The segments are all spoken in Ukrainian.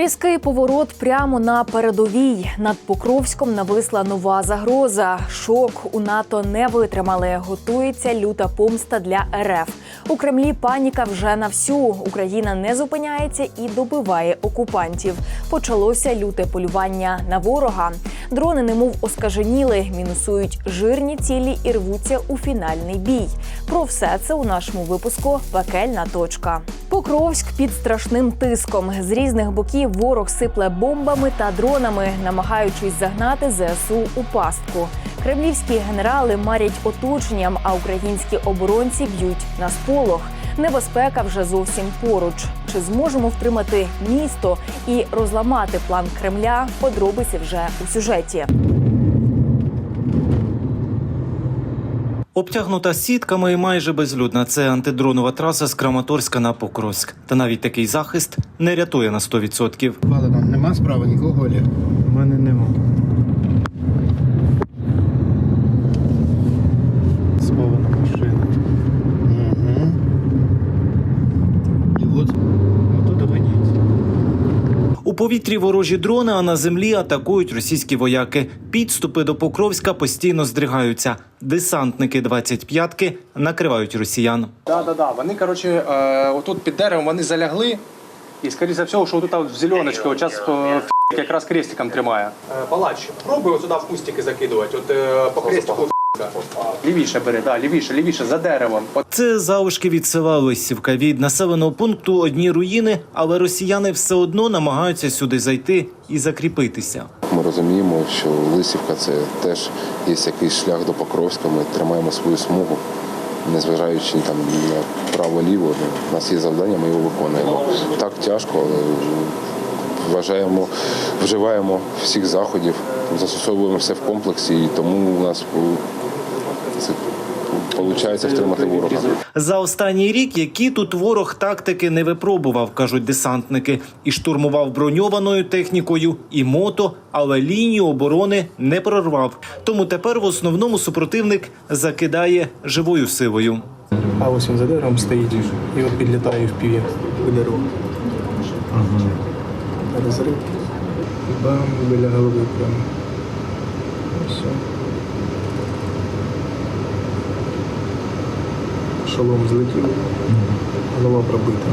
Різкий поворот прямо на передовій. Над Покровськом нависла нова загроза. Шок у НАТО не витримали. Готується люта помста для РФ. У Кремлі паніка вже на всю. Україна не зупиняється і добиває окупантів. Почалося люте полювання на ворога. Дрони, немов оскаженіли, мінусують жирні цілі і рвуться у фінальний бій. Про все це у нашому випуску Пекельна точка. Покровськ під страшним тиском. З різних боків ворог сипле бомбами та дронами, намагаючись загнати ЗСУ у пастку. Кремлівські генерали марять оточенням, а українські оборонці б'ють на сполох. Небезпека вже зовсім поруч. Чи зможемо втримати місто і розламати план Кремля? Подробиці вже у сюжеті. Обтягнута сітками і майже безлюдна. Це антидронова траса з Краматорська на Покровськ. Та навіть такий захист не рятує на 100%. Вали нам нема справи, нікого Олі. У мене нема. Схована машина. Угу. І от Отут гоніть. У повітрі ворожі дрони, а на землі атакують російські вояки. Підступи до Покровська постійно здригаються. Десантники 25-ки накривають росіян. Да, да, да. Вони, коротше, е, отут під деревом вони залягли. І, скоріше за всього, що тут в зеленочку, от зараз якраз крестиком тримає. Е, Палач, пробуй сюди в кустики закидувати, от е, по крестику Лівіше бери, да, лівіше, лівіше, за деревом. Це залишки від села Лисівка. Від населеного пункту одні руїни, але росіяни все одно намагаються сюди зайти і закріпитися. Ми розуміємо, що Лисівка це теж є якийсь шлях до Покровська. Ми тримаємо свою смугу, незважаючи там на право-ліво. Ну, У нас є завдання, ми його виконуємо. Так тяжко, але вважаємо, вживаємо всіх заходів, застосовуємо все в комплексі, і тому у нас це виходить втримати ворога. За останній рік, які тут ворог тактики не випробував, кажуть десантники, і штурмував броньованою технікою і мото, але лінію оборони не прорвав. Тому тепер в основному супротивник закидає живою силою. А ось він за деревом стоїть і от підлітає в піві по дереву. Розрив. І бам, біля голови прямо. Все. Шолом злетів, голова пробита.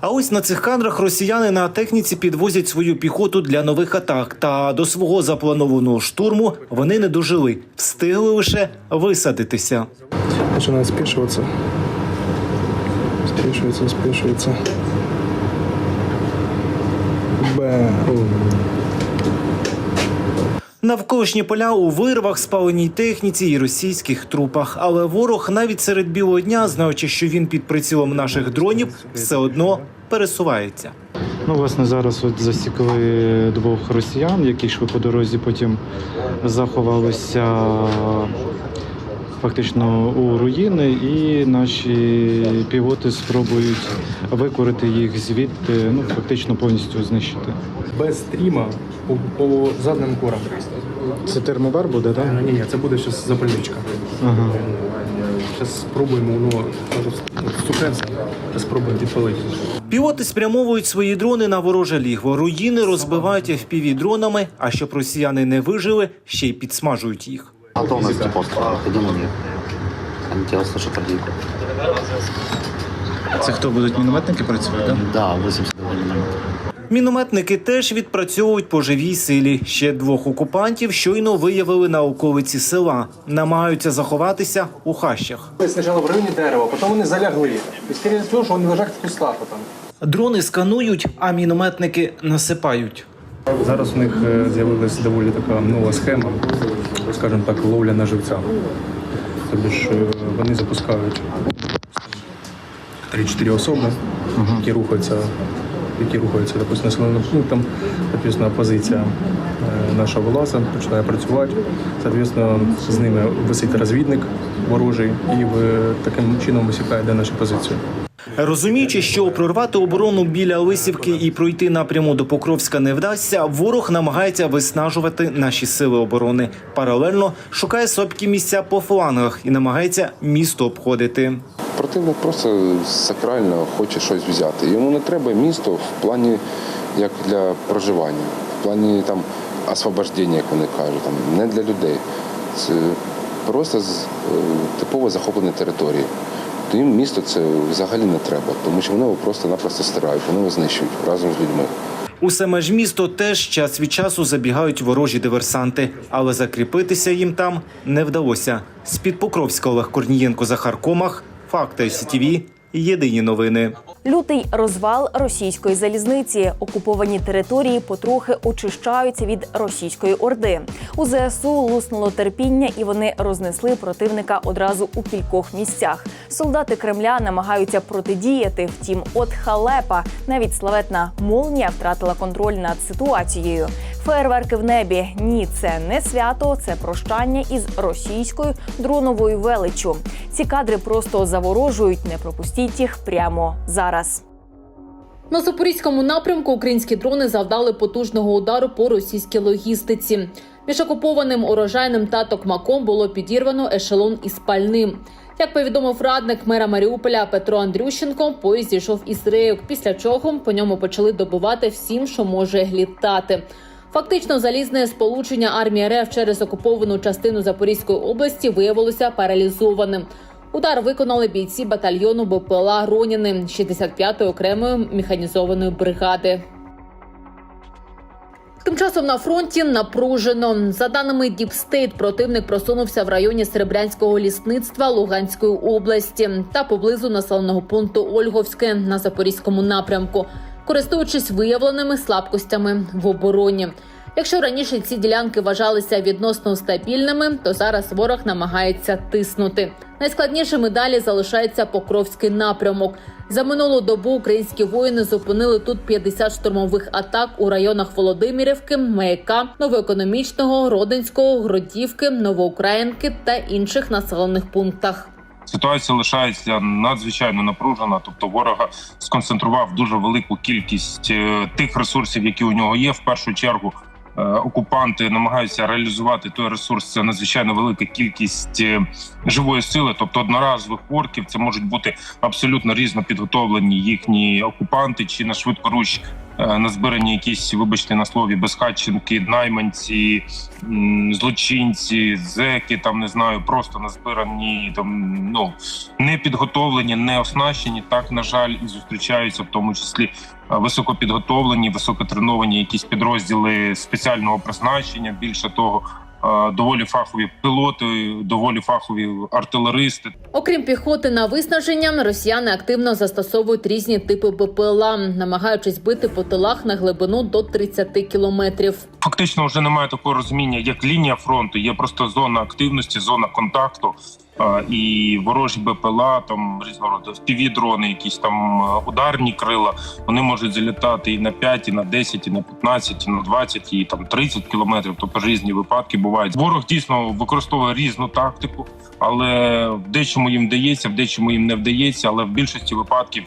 А ось на цих кадрах росіяни на техніці підвозять свою піхоту для нових атак. Та до свого запланованого штурму вони не дожили, встигли лише висадитися. Починає спішуватися. Спішується, спішується. Бе. Навколишні поля у вирвах, спаленій техніці і російських трупах. Але ворог навіть серед білого дня, знаючи, що він під прицілом наших дронів, все одно пересувається. Ну, власне, зараз от засікли двох росіян, які йшли по дорозі, потім заховалися фактично у руїни, і наші пілоти спробують викорити їх звідти, ну фактично повністю знищити. Без стріма по, по задним корам. Це термобар буде, так? Ні, ні, це буде зараз запальничка. Ага. Зараз спробуємо, воно сухенце, спробуємо підпалити. Пілоти спрямовують свої дрони на вороже лігво. Руїни розбивають fpv дронами. А щоб росіяни не вижили, ще й підсмажують їх. К пострелу. Иди на них. Они тебя услышат подвигу. Це хто будуть мінометники працювати? Так? Да, 82 минут. Мінометники теж відпрацьовують по живій силі. Ще двох окупантів щойно виявили на околиці села. Намагаються заховатися у хащах. спочатку в районі дерева, потім вони залягли. І, скоріше всього, що вони лежать в кустах там. Дрони сканують, а мінометники насипають. Зараз у них е, з'явилася доволі така нова схема, скажімо так, ловля на живця. Тобто ж е, вони запускають 3-4 особи, які рухаються, які рухаються допустим, населеним пунктом. Соответственно, позиція е, наша вилаза починає працювати. Соответственно, з ними висить розвідник ворожий і таким чином висікає де наші позиції. Розуміючи, що прорвати оборону біля Лисівки і пройти напряму до Покровська не вдасться, ворог намагається виснажувати наші сили оборони. Паралельно шукає слабкі місця по флангах і намагається місто обходити. Противник просто сакрально хоче щось взяти. Йому не треба місто в плані як для проживання, в плані там освобождення, як вони кажуть, там не для людей. Це просто е, типово захоплені території. То їм місто це взагалі не треба, тому що вони його просто-напросто стирають, вони його знищують разом з людьми. У саме ж місто теж час від часу забігають ворожі диверсанти, але закріпитися їм там не вдалося. З під Покровська Олег Корнієнко, Захар Комах, Факти СІТВ, Єдині новини. Лютий розвал російської залізниці. Окуповані території потрохи очищаються від російської орди. У ЗСУ луснуло терпіння, і вони рознесли противника одразу у кількох місцях. Солдати Кремля намагаються протидіяти. Втім, от халепа, навіть славетна молнія втратила контроль над ситуацією. Фейерверки в небі. Ні, це не свято, це прощання із російською дроновою величчю. Ці кадри просто заворожують. Не пропустіть їх прямо зараз. На запорізькому напрямку українські дрони завдали потужного удару по російській логістиці. Між окупованим урожайним та Токмаком було підірвано ешелон із пальним. Як повідомив радник мера Маріуполя Петро Андрющенко, поїзд зійшов із рейок, після чого по ньому почали добувати всім, що може літати. Фактично, залізне сполучення армії РФ через окуповану частину Запорізької області виявилося паралізованим. Удар виконали бійці батальйону БПЛА Роніни 65-ї окремої механізованої бригади. Тим часом на фронті напружено. За даними Діпстейт, противник просунувся в районі Серебрянського лісництва Луганської області та поблизу населеного пункту Ольговське на запорізькому напрямку, користуючись виявленими слабкостями в обороні. Якщо раніше ці ділянки вважалися відносно стабільними, то зараз ворог намагається тиснути. Найскладнішими далі залишається Покровський напрямок. За минулу добу українські воїни зупинили тут 50 штурмових атак у районах Володимирівки, Маяка, Новоекономічного, Родинського, Гродівки, Новоукраїнки та інших населених пунктах. Ситуація лишається надзвичайно напружена. Тобто, ворога сконцентрував дуже велику кількість е, тих ресурсів, які у нього є. В першу чергу е, окупанти намагаються реалізувати той ресурс. Це надзвичайно велика кількість е, живої сили, тобто одноразових орків. Це можуть бути абсолютно різно підготовлені їхні окупанти чи на швидкоруч назбирані якісь, вибачте на слові, безхатченки, найманці, злочинці, зеки, там не знаю, просто назбирані там ну не підготовлені, не оснащені. Так на жаль, і зустрічаються в тому числі е, високопідготовлені, високотреновані якісь підрозділи спеціального призначення. Більше того, е, доволі фахові пілоти, доволі фахові артилеристи. Окрім піхоти на виснаження, росіяни активно застосовують різні типи БПЛА, намагаючись бити по тилах на глибину до 30 кілометрів. Фактично вже немає такого розуміння, як лінія фронту. Є просто зона активності, зона контакту. І ворожі БПЛА, там різного роду якісь там е, ударні крила. Вони можуть залітати і на 5, і на 10, і на 15, і на 20, і там 30 кілометрів. Тобто різні випадки бувають. Ворог дійсно використовує різну тактику, але в дечому їм вдається, в дечому їм не вдається. Але в більшості випадків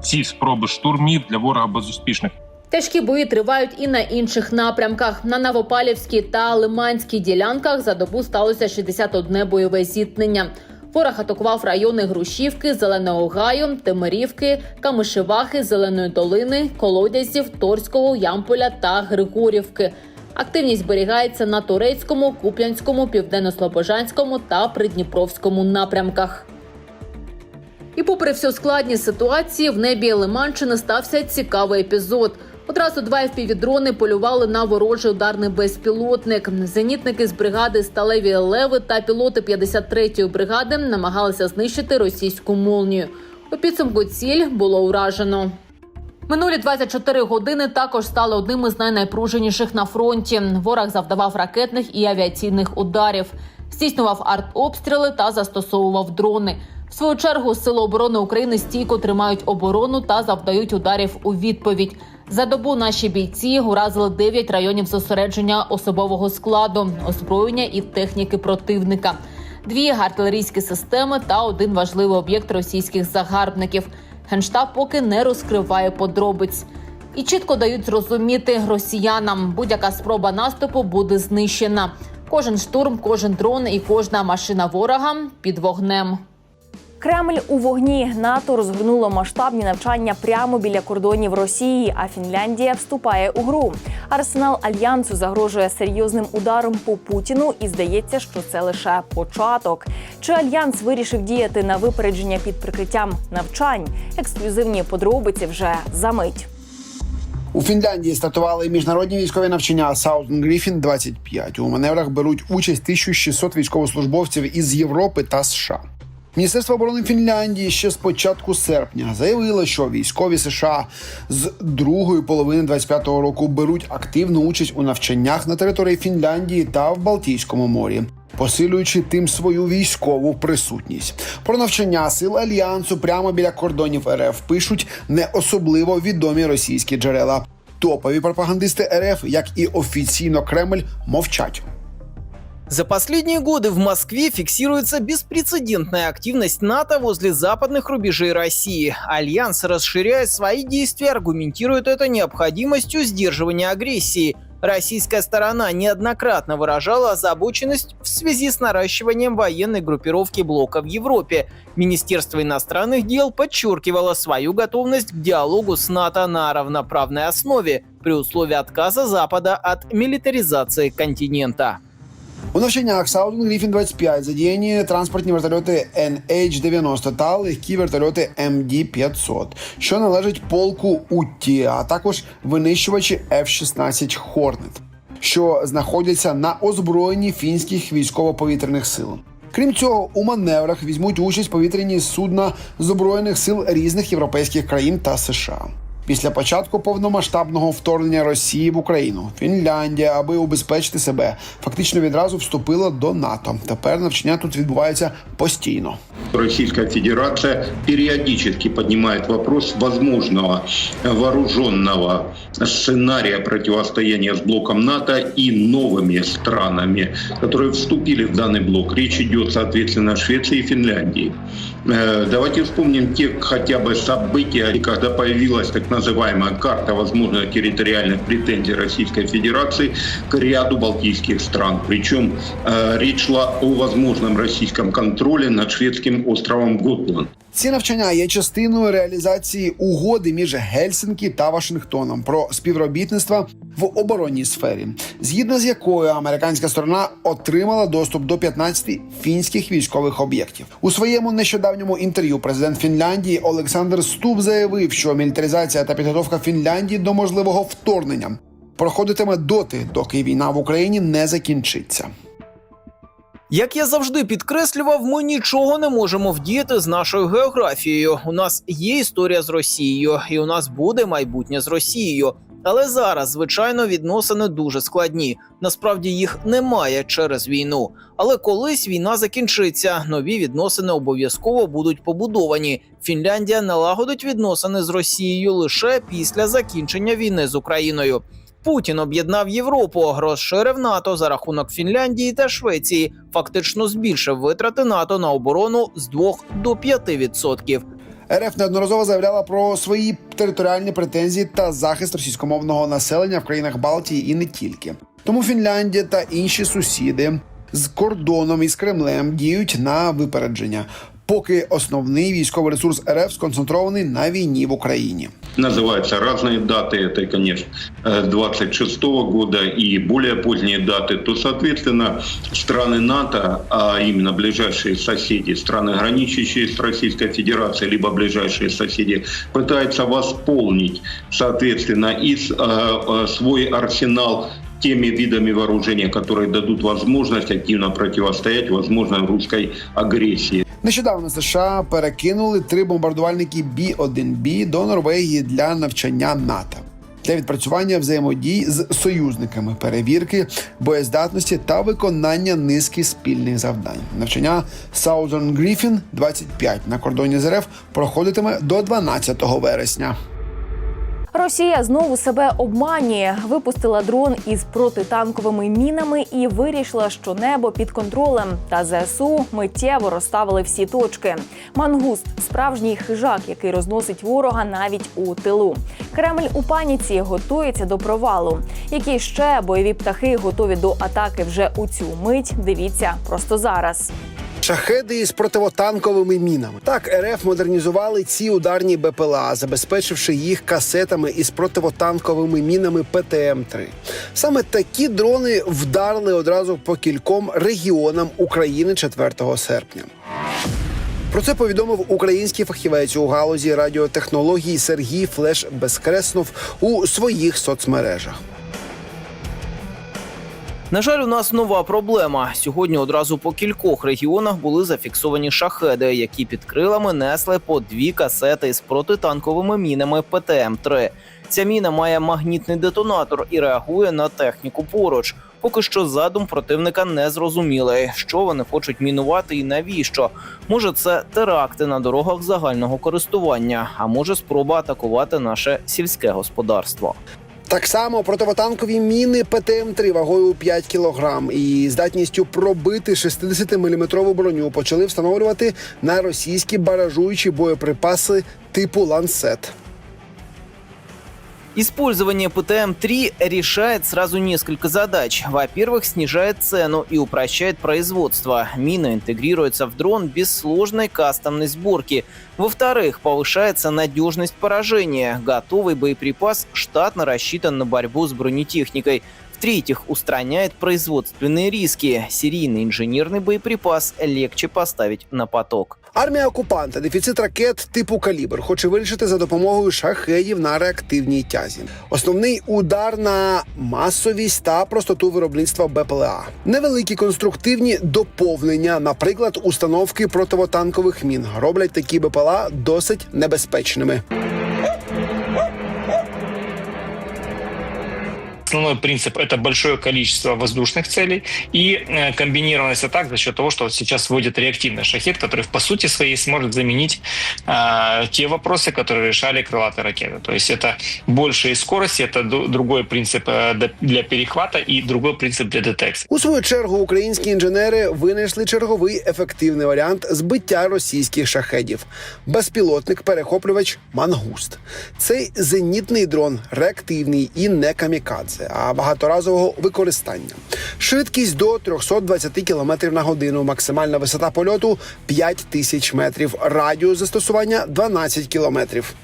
ці спроби штурмів для ворога безуспішних. Тяжкі бої тривають і на інших напрямках. На Новопалівській та Лиманській ділянках за добу сталося 61 бойове зіткнення. Ворог атакував райони Грушівки, Зеленого Гаю, Темирівки, Камишевахи, Зеленої долини, Колодязів, Торського, Ямполя та Григорівки. Активність зберігається на турецькому, куп'янському, південно-слобожанському та придніпровському напрямках. І попри всю складність ситуації, в небі Лиманщини стався цікавий епізод. Одразу два FPV-дрони полювали на ворожий ударний безпілотник. Зенітники з бригади Сталеві Леви та пілоти 53-ї бригади намагалися знищити російську молнію. У підсумку ціль було уражено. Минулі 24 години також стали одним із найнайпруженіших на фронті. Ворог завдавав ракетних і авіаційних ударів, здійснював артобстріли та застосовував дрони. В свою чергу Сили оборони України стійко тримають оборону та завдають ударів у відповідь. За добу наші бійці уразили 9 районів зосередження особового складу, озброєння і техніки противника, дві артилерійські системи та один важливий об'єкт російських загарбників. Генштаб поки не розкриває подробиць. І чітко дають зрозуміти росіянам, будь-яка спроба наступу буде знищена. Кожен штурм, кожен дрон і кожна машина ворога під вогнем. Кремль у вогні НАТО розгорнуло масштабні навчання прямо біля кордонів Росії, а Фінляндія вступає у гру. Арсенал альянсу загрожує серйозним ударом по Путіну, і здається, що це лише початок. Чи альянс вирішив діяти на випередження під прикриттям навчань? Ексклюзивні подробиці вже за мить. У Фінляндії стартували міжнародні військові навчання Southern Griffin 25 У маневрах беруть участь 1600 військовослужбовців із Європи та США. Міністерство оборони Фінляндії ще з початку серпня заявило, що військові США з другої половини 25-го року беруть активну участь у навчаннях на території Фінляндії та в Балтійському морі. Посилюючи тим свою військову присутність про навчання сил альянсу прямо біля кордонів РФ пишуть не особливо відомі російські джерела. Топові пропагандисти РФ, як і офіційно Кремль, мовчать. За последние годы в Москве фиксируется беспрецедентная активность НАТО возле западных рубежей России. Альянс, расширяя свои действия, аргументирует это необходимостью сдерживания агрессии. Российская сторона неоднократно выражала озабоченность в связи с наращиванием военной группировки блока в Европе. Министерство иностранных дел подчеркивало свою готовность к диалогу с НАТО на равноправной основе при условии отказа Запада от милитаризации континента. У навчаннях Southern Griffin 25 задіяні транспортні вертольоти NH-90 та легкі вертольоти MD-500, що належать полку Утті, а також винищувачі F-16 Hornet, що знаходяться на озброєнні фінських військово-повітряних сил. Крім цього, у маневрах візьмуть участь повітряні судна збройних сил різних європейських країн та США. Після початку повномасштабного вторгнення Росії в Україну Фінляндія, аби убезпечити себе, фактично відразу вступила до НАТО. Тепер навчання тут відбувається постійно. Российская Федерация периодически поднимает вопрос возможного вооруженного сценария противостояния с блоком НАТО и новыми странами, которые вступили в данный блок. Речь идет, соответственно, о Швеции и Финляндии. Э, Давайте вспомним те хотя бы события, когда появилась так называемая карта возможных территориальных претензий Российской Федерации к ряду балтийских стран. Причем э, речь шла о возможном российском контроле над шведским островом Готланд. Ці навчання є частиною реалізації угоди між Гельсинкі та Вашингтоном про співробітництво в оборонній сфері, згідно з якою американська сторона отримала доступ до 15 фінських військових об'єктів. У своєму нещодавньому інтерв'ю президент Фінляндії Олександр Стуб заявив, що мілітаризація та підготовка Фінляндії до можливого вторгнення проходитиме доти, доки війна в Україні не закінчиться. Як я завжди підкреслював, ми нічого не можемо вдіяти з нашою географією. У нас є історія з Росією, і у нас буде майбутнє з Росією. Але зараз, звичайно, відносини дуже складні. Насправді їх немає через війну. Але колись війна закінчиться, нові відносини обов'язково будуть побудовані. Фінляндія налагодить відносини з Росією лише після закінчення війни з Україною. Путін об'єднав Європу, розширив НАТО за рахунок Фінляндії та Швеції, фактично збільшив витрати НАТО на оборону з 2 до 5%. РФ неодноразово заявляла про свої територіальні претензії та захист російськомовного населення в країнах Балтії і не тільки. Тому Фінляндія та інші сусіди з кордоном із Кремлем діють на випередження, поки основний військовий ресурс РФ сконцентрований на війні в Україні. Называются разные даты, это, конечно, э, 26 года и более поздние даты, то, соответственно, страны НАТО, а именно ближайшие соседи, страны, граничащие с Российской Федерацией, либо ближайшие соседи, пытаются восполнить, соответственно, и с- э, э, свой арсенал теми видами вооружения, которые дадут возможность активно противостоять возможной русской агрессии. Нещодавно США перекинули три бомбардувальники Бі-1Б до Норвегії для навчання НАТО. Для відпрацювання взаємодій з союзниками, перевірки боєздатності та виконання низки спільних завдань. Навчання Southern Griffin 25 на кордоні з РФ проходитиме до 12 вересня. Росія знову себе обманює, випустила дрон із протитанковими мінами і вирішила, що небо під контролем. Та ЗСУ миттєво розставили всі точки. Мангуст справжній хижак, який розносить ворога навіть у тилу. Кремль у паніці готується до провалу. Які ще бойові птахи готові до атаки вже у цю мить? Дивіться просто зараз. Шахеди із противотанковими мінами. Так, РФ модернізували ці ударні БПЛА, забезпечивши їх касетами із противотанковими мінами ПТМ-3. Саме такі дрони вдарили одразу по кільком регіонам України 4 серпня. Про це повідомив український фахівець у галузі радіотехнологій Сергій Флеш Безкреснов у своїх соцмережах. На жаль, у нас нова проблема. Сьогодні одразу по кількох регіонах були зафіксовані шахеди, які під крилами несли по дві касети з протитанковими мінами ПТМ-3. Ця міна має магнітний детонатор і реагує на техніку поруч. Поки що задум противника не зрозумілий, що вони хочуть мінувати і навіщо. Може, це теракти на дорогах загального користування, а може спроба атакувати наше сільське господарство. Так само противотанкові міни ПТМ-3 вагою 5 кг і здатністю пробити 60-мм броню почали встановлювати на російські баражуючі боєприпаси типу ланцет. Использование ПТМ-3 решает сразу несколько задач. Во-первых, снижает цену и упрощает производство. Мина интегрируется в дрон без сложной кастомной сборки. Во-вторых, повышается надежность поражения. Готовый боеприпас штатно рассчитан на борьбу с бронетехникой. В-третьих, устраняет производственные риски. Серийный инженерный боеприпас легче поставить на поток. Армія окупанта дефіцит ракет типу калібр хоче вирішити за допомогою шахедів на реактивній тязі. Основний удар на масовість та простоту виробництва БПЛА. Невеликі конструктивні доповнення, наприклад, установки противотанкових мін, роблять такі БПЛА досить небезпечними. Основной принцип – это большое количество воздушных целей и э, комбинированность атак за счет того, что вот сейчас вводит реактивный шахет, который по сути своей сможет заменить э, те вопросы, которые решали крылатые ракеты. То есть это большая скорость, это ду- другой принцип э, д- для перехвата и другой принцип для детекции. У свою чергу українські інженери винайшли черговий ефективний варіант збиття російських шахедів безпілотник перехоплювач Мангуст. Цей зенітний дрон реактивний і не камікадзе, а багаторазового використання. Швидкість до 320 км на годину, максимальна висота польоту 5 тисяч метрів, радіус застосування 12 кілометрів.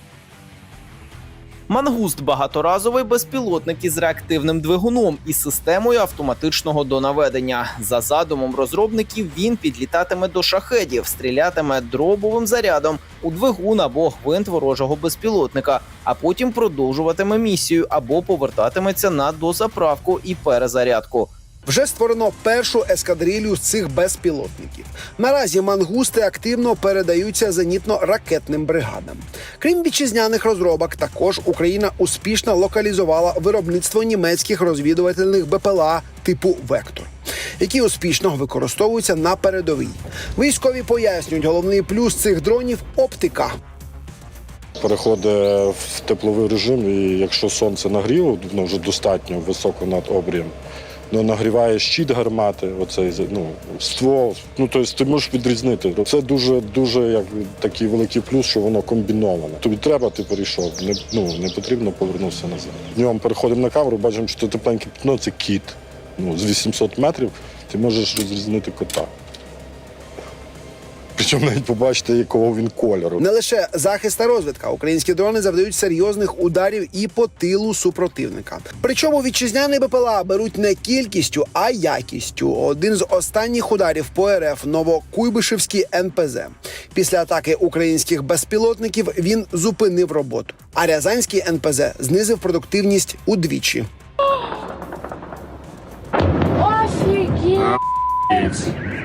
Мангуст багаторазовий безпілотник із реактивним двигуном і системою автоматичного донаведення. За задумом розробників він підлітатиме до шахедів, стрілятиме дробовим зарядом у двигун або гвинт ворожого безпілотника, а потім продовжуватиме місію або повертатиметься на дозаправку і перезарядку. Вже створено першу ескадрилью з цих безпілотників. Наразі мангусти активно передаються зенітно-ракетним бригадам. Крім вітчизняних розробок, також Україна успішно локалізувала виробництво німецьких розвідувальних БПЛА типу Вектор, які успішно використовуються на передовій. Військові пояснюють, головний плюс цих дронів оптика. переходить в тепловий режим, і якщо сонце нагріло ну, вже достатньо високо над обрієм, ну, нагріває щит гармати, оцей ну, ствол. Ну, тобто ти можеш відрізнити. Це дуже дуже як такий великий плюс, що воно комбіноване. Тобі треба, ти перейшов. Не, ну, не потрібно повернутися назад. Днем переходимо на камеру, бачимо, що тепленьке пятно це кіт. Ну, з 800 метрів ти можеш розрізнити кота. Причому навіть побачити, якого він кольору. Не лише захист та розвідка, українські дрони завдають серйозних ударів і по тилу супротивника. Причому вітчизняні БПЛА беруть не кількістю, а якістю. Один з останніх ударів по РФ Новокуйбишевський НПЗ. Після атаки українських безпілотників він зупинив роботу. А Рязанський НПЗ знизив продуктивність удвічі.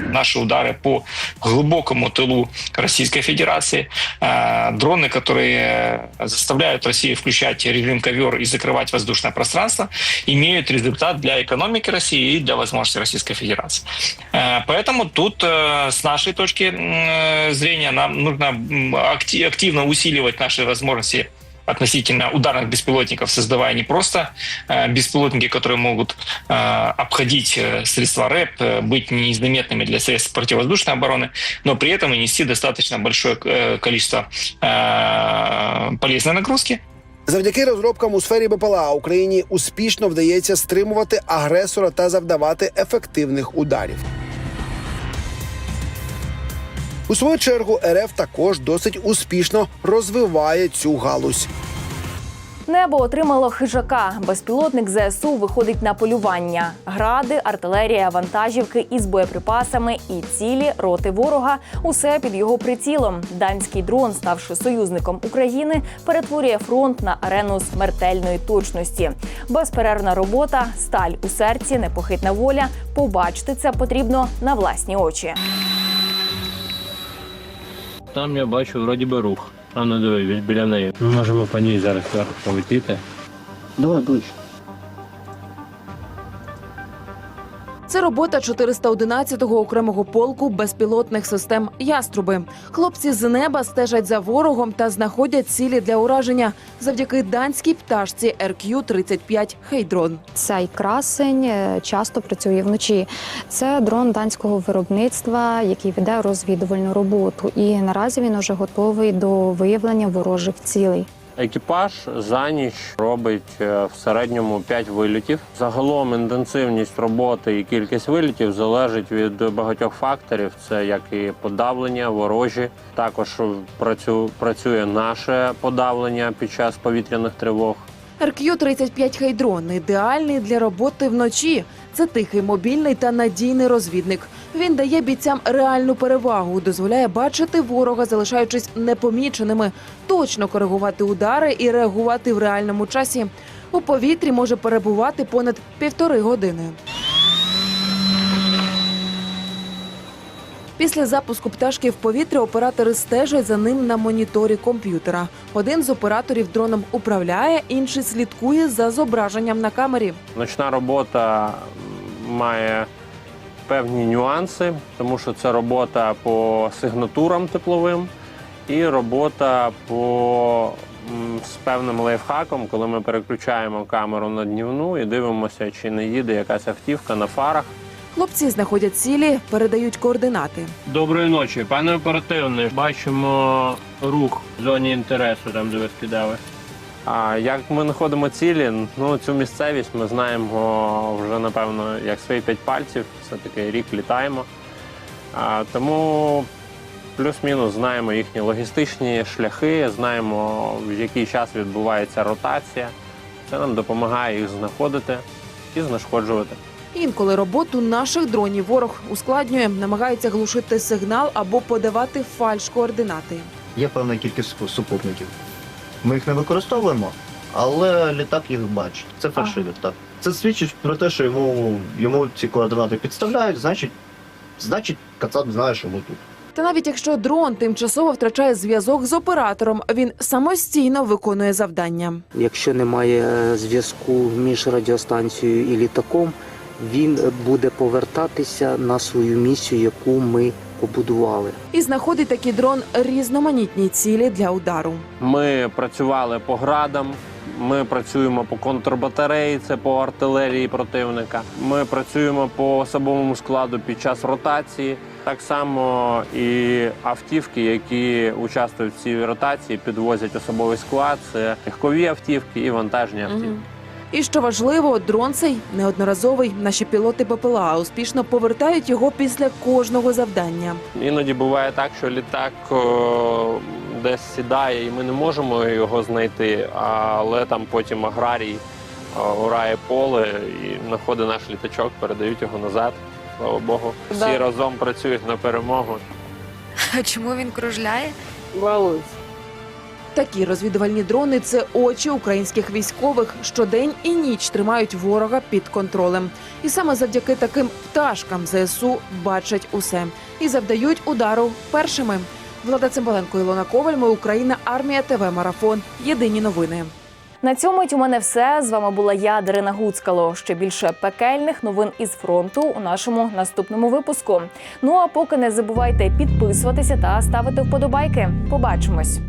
Наши удары по глубокому тылу Российской Федерации, э, дроны, которые заставляют Россию включать режим ковер и закрывать воздушное пространство, имеют результат для экономики России и для возможностей Российской Федерации. Э, Поэтому тут э, с нашей точки зрения нам нужно активно усиливать наши возможности относительно ударных беспилотников, создавая не просто э, беспилотники, которые могут э, обходить э, средства РЭП, э, быть незаметными для средств противовоздушной обороны, но при этом и нести достаточно большое э, количество э, полезной нагрузки, Завдяки розробкам у сфері БПЛА Україні успішно вдається стримувати агресора та завдавати ефективних ударів. У свою чергу РФ також досить успішно розвиває цю галузь. Небо отримало хижака. Безпілотник ЗСУ виходить на полювання. Гради, артилерія, вантажівки із боєприпасами і цілі роти ворога. Усе під його прицілом. Данський дрон, ставши союзником України, перетворює фронт на арену смертельної точності. Безперервна робота, сталь у серці, непохитна воля. Побачити це потрібно на власні очі. Там я бачу вроді би рух. А ну диви, біля неї. Ми можемо по ній зараз зверху полетіти. Давай ближче. Це робота 411-го окремого полку безпілотних систем Яструби. Хлопці з неба стежать за ворогом та знаходять цілі для ураження завдяки данській пташці RQ-35 Хейдрон. Цей красень е, часто працює вночі. Це дрон данського виробництва, який веде розвідувальну роботу. І наразі він уже готовий до виявлення ворожих цілей. Екіпаж за ніч робить е, в середньому 5 вильотів. Загалом інтенсивність роботи і кількість вильотів залежить від багатьох факторів. Це як і подавлення, ворожі. Також працю- працює наше подавлення під час повітряних тривог. RQ-35 Хейдрон ідеальний для роботи вночі. Це тихий, мобільний та надійний розвідник. Він дає бійцям реальну перевагу, дозволяє бачити ворога, залишаючись непоміченими, точно коригувати удари і реагувати в реальному часі. У повітрі може перебувати понад півтори години. Після запуску пташки в повітря оператори стежать за ним на моніторі комп'ютера. Один з операторів дроном управляє, інший слідкує за зображенням на камері. Ночна робота має певні нюанси, тому що це робота по сигнатурам тепловим і робота по з певним лайфхаком, коли ми переключаємо камеру на днівну і дивимося, чи не їде якась автівка на фарах. Хлопці знаходять цілі, передають координати. Доброї ночі, пане оперативний. Бачимо рух в зоні інтересу, там де ви скидали. А як ми знаходимо цілі? Ну цю місцевість ми знаємо вже напевно як свої п'ять пальців. Все таки рік літаємо. А, тому плюс-мінус знаємо їхні логістичні шляхи, знаємо в який час відбувається ротація. Це нам допомагає їх знаходити і знешкоджувати. Інколи роботу наших дронів ворог ускладнює, намагається глушити сигнал або подавати фальш координати. Є певна кількість супутників. Ми їх не використовуємо, але літак їх бачить. Це перший літак. Це свідчить про те, що йому, йому ці координати підставляють, значить, значить, Кацап знає, що ми тут. Та навіть якщо дрон тимчасово втрачає зв'язок з оператором, він самостійно виконує завдання. Якщо немає е, зв'язку між радіостанцією і літаком, він буде повертатися на свою місію, яку ми побудували. І знаходить такий дрон різноманітні цілі для удару. Ми працювали по градам. Ми працюємо по контрбатареї, це по артилерії противника. Ми працюємо по особовому складу під час ротації. Так само і автівки, які участвують в цій ротації, підвозять особовий склад. Це легкові автівки і вантажні автівки. І що важливо, дрон цей неодноразовий. Наші пілоти БПЛА успішно повертають його після кожного завдання. Іноді буває так, що літак о, десь сідає, і ми не можемо його знайти, але там потім аграрій орає поле і знаходить наш літачок, передають його назад. Слава Богу, всі Да. разом працюють на перемогу. А чому він кружляє? Балується. Такі розвідувальні дрони це очі українських військових. Щодень і ніч тримають ворога під контролем. І саме завдяки таким пташкам ЗСУ бачать усе і завдають удару першими. Влада Цимбаленко, Ілона Коваль. Ми Україна. Армія ТВ Марафон. Єдині новини. На цьому у мене все. З вами була я, Дарина Гуцкало. Ще більше пекельних новин із фронту у нашому наступному випуску. Ну а поки не забувайте підписуватися та ставити вподобайки. Побачимось.